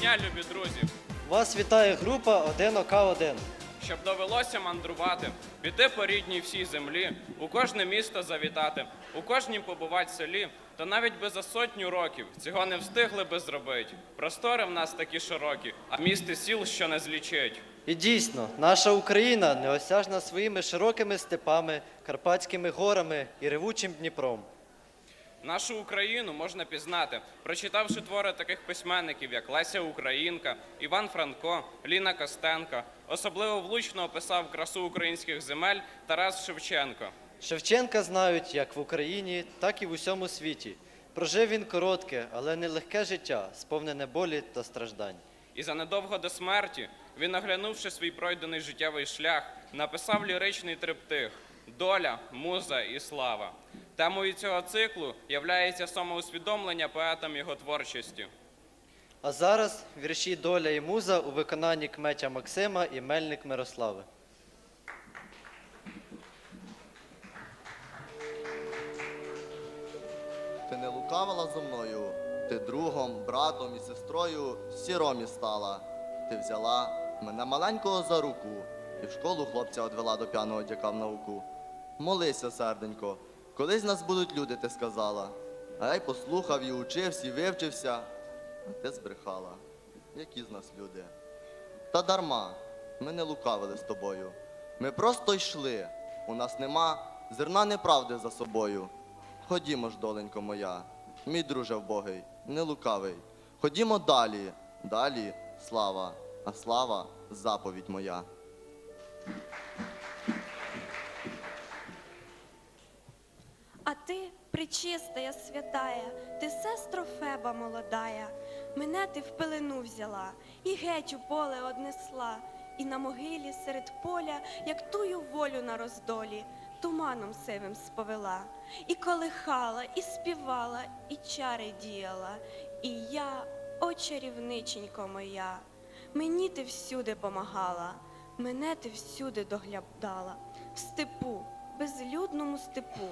дня, любі друзі, Вас вітає група 1ОК1. щоб довелося мандрувати, піти по рідній всій землі, у кожне місто завітати, у кожнім побувати селі, то навіть би за сотню років цього не встигли би зробити. Простори в нас такі широкі, а міст і сіл, що не злічить. І дійсно, наша Україна неосяжна своїми широкими степами, Карпатськими горами і ревучим Дніпром. Нашу Україну можна пізнати, прочитавши твори таких письменників, як Леся Українка, Іван Франко, Ліна Костенко. Особливо влучно описав красу українських земель Тарас Шевченко. Шевченка знають як в Україні, так і в усьому світі. Прожив він коротке, але нелегке життя, сповнене болі та страждань. І занедовго до смерті він, оглянувши свій пройдений життєвий шлях, написав ліричний триптих Доля, муза і слава. Темою цього циклу являється самоусвідомлення поетам його творчості. А зараз вірші Доля і муза у виконанні кметя Максима і Мельник Мирослави. Ти не лукавила зо мною, ти другом, братом і сестрою сіромі стала. Ти взяла мене маленького за руку і в школу хлопця одвела до п'яного дяка в науку. Молися, серденько, колись нас будуть люди, ти сказала. А я й послухав і учився, і вивчився. А ти збрехала. Які з нас люди? Та дарма, ми не лукавили з тобою. Ми просто йшли. У нас нема зерна неправди за собою. Ходімо ж, доленько моя, мій друже вбогий, не лукавий. Ходімо далі, далі слава, а слава заповідь моя. Причистая святая, ти сестро Феба молодая, мене ти в пелену взяла, і геть у поле однесла, і на могилі серед поля, як тую волю на роздолі, туманом сивим сповела, і колихала, і співала, і чари діяла, і я, о чарівниченько моя, мені ти всюди помагала, мене ти всюди доглядала, в степу, безлюдному степу.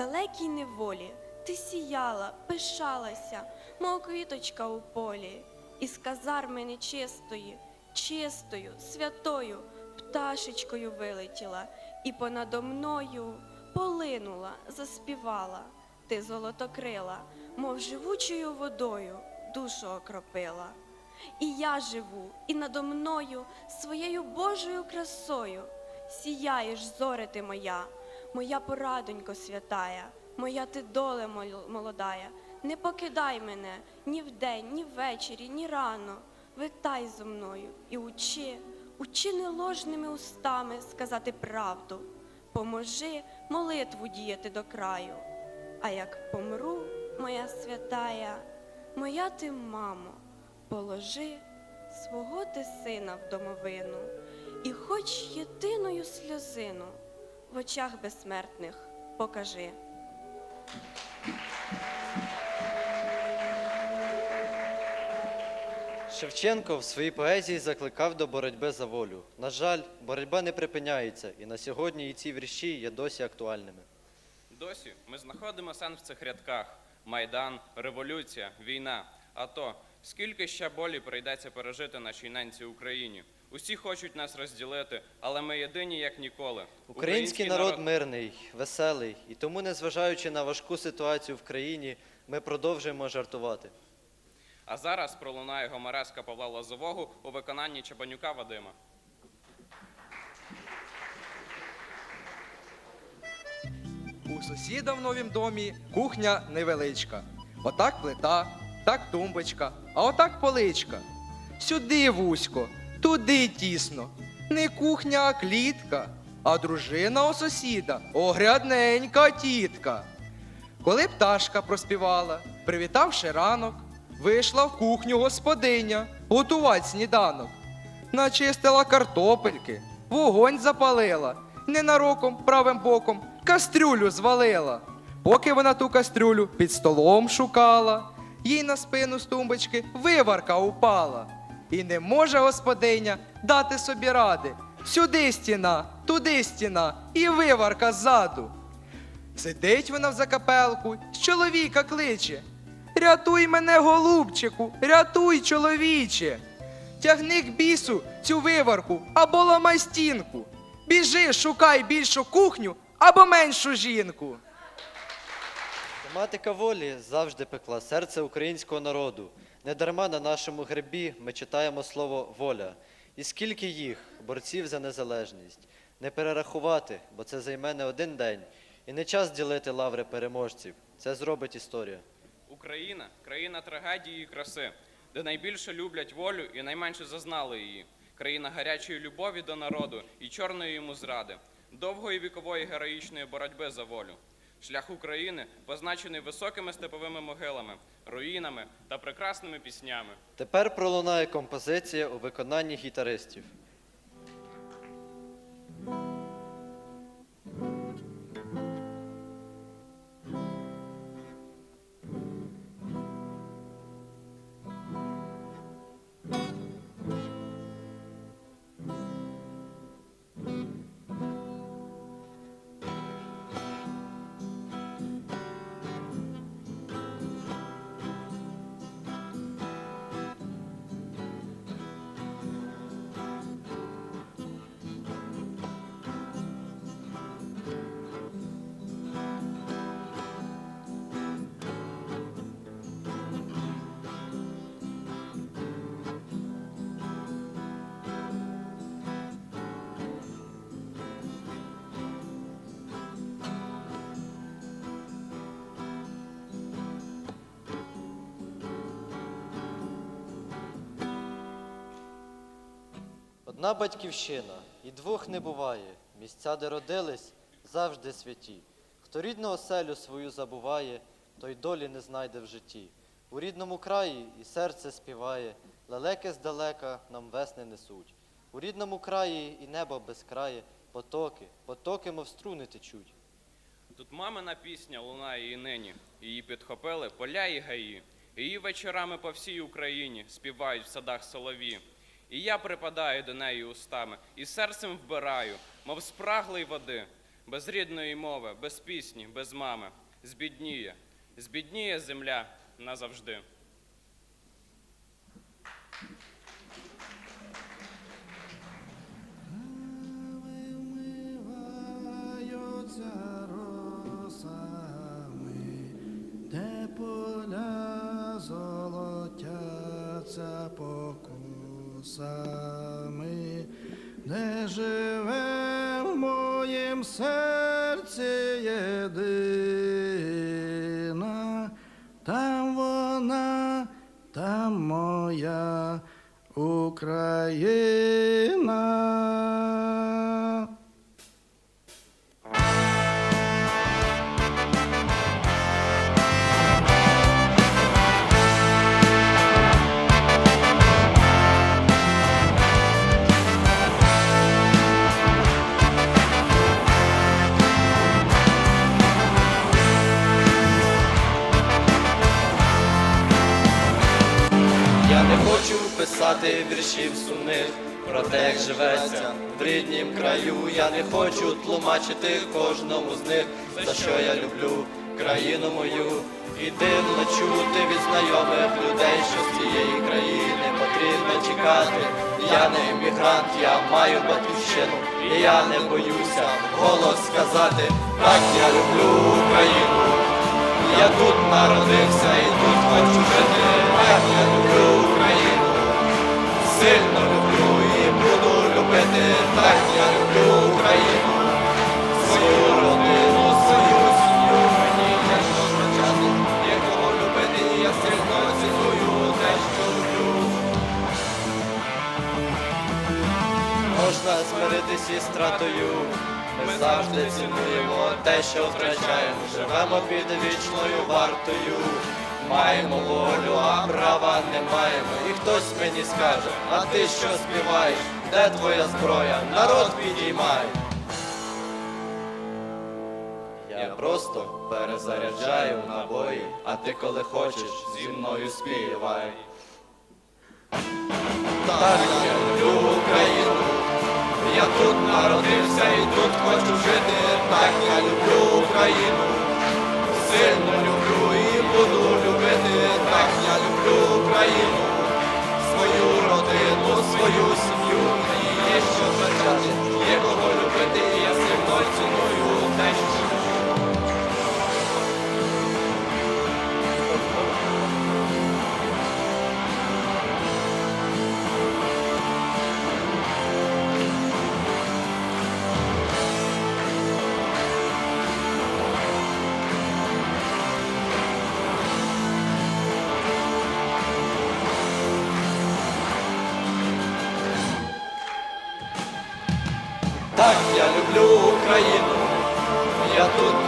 Далекій неволі ти сіяла, пишалася, мов квіточка у полі, із казарми нечистої, чистою, святою пташечкою вилетіла, і понадо мною полинула, заспівала. Ти золотокрила, мов живучою водою душу окропила. І я живу, і надо мною своєю Божою красою сіяєш, зоре ти моя, моя порадонько святая, моя ти доле молодая. Не покидай мене ні вдень, ні ввечері, ні рано. Витай зо мною і учи, учи не ложними устами сказати правду. Поможи молитву діяти до краю. А як помру, моя святая, моя ти мамо, положи свого ти сина в домовину, і хоч єдиною сльозину в очах безсмертних покажи. Шевченко в своїй поезії закликав до боротьби за волю. На жаль, боротьба не припиняється, і на сьогодні і ці вірші є досі актуальними. Досі ми знаходимо сенс в цих рядках: майдан, революція, війна. А то скільки ще болі прийдеться пережити нашій ненці Україні? Усі хочуть нас розділити, але ми єдині як ніколи. Український народ мирний, веселий, і тому, незважаючи на важку ситуацію в країні, ми продовжуємо жартувати. А зараз пролунає гомереска Павла Лозового у виконанні Чабанюка Вадима. У сусіда в новім домі кухня невеличка. Отак плита, так тумбочка, а отак поличка. Сюди вузько, туди тісно. Не кухня, а клітка, а дружина у сусіда огрядненька тітка. Коли пташка проспівала, привітавши ранок, вийшла в кухню господиня готувати сніданок. Начистила картопельки, вогонь запалила, ненароком правим боком кастрюлю звалила. Поки вона ту кастрюлю під столом шукала, їй на спину з тумбочки виварка упала. І не може господиня дати собі ради. Сюди стіна, туди стіна, і виварка ззаду. Сидить вона в закапелку, з чоловіка кличе. Рятуй мене, голубчику, рятуй, чоловіче. Тягни к бісу цю виварку або ламай стінку. Біжи, шукай більшу кухню або меншу жінку. Тематика волі завжди пекла серце українського народу. Недарма на нашому гербі ми читаємо слово воля. І скільки їх, борців за незалежність, не перерахувати, бо це займе не один день. І не час ділити лаври переможців. Це зробить історія. Україна країна трагедії і краси, де найбільше люблять волю і найменше зазнали її. Країна гарячої любові до народу і чорної йому зради, довгої вікової героїчної боротьби за волю. Шлях України позначений високими степовими могилами, руїнами та прекрасними піснями. Тепер пролунає композиція у виконанні гітаристів. Одна батьківщина, і двох не буває. Місця, де родились, завжди святі. Хто рідну оселю свою забуває, той долі не знайде в житті. У рідному краї і серце співає, лелеки здалека нам весни несуть. У рідному краї і небо безкрає, потоки, потоки, мов струни течуть. Тут мамина пісня лунає і нині. Її підхопили поля і гаї. Її вечорами по всій Україні співають в садах солові. І я припадаю до неї устами і серцем вбираю, мов спраглий води, без рідної мови, без пісні, без мами. Збідніє, збідніє земля назавжди. Вона, та моя Україна. Писати віршів сумних про те, як живеться в ріднім краю. Я не хочу тлумачити кожному з них, за що я люблю країну мою. І дивно чути від знайомих людей, що з цієї країни потрібно тікати. Я не іммігрант, я маю батьківщину, і я не боюся голос сказати, так я люблю Україну. Я тут народився і тут хочу жити, так я люблю Україну, Можна змиритись із стратою. Ми завжди цінуємо те, що втрачаємо. Живемо під вічною вартою. Маємо волю, а права не маємо. І хтось мені скаже, а ти що співаєш? Де твоя зброя? Народ підіймай. Я просто перезаряджаю набої, а ти коли хочеш зі мною співай. Так я я тут народився і тут хочу жити, так я люблю Україну, сильно люблю і буду любити, так я люблю Україну, свою родину, свою сім'ю, її що Так, я люблю Україну, я тут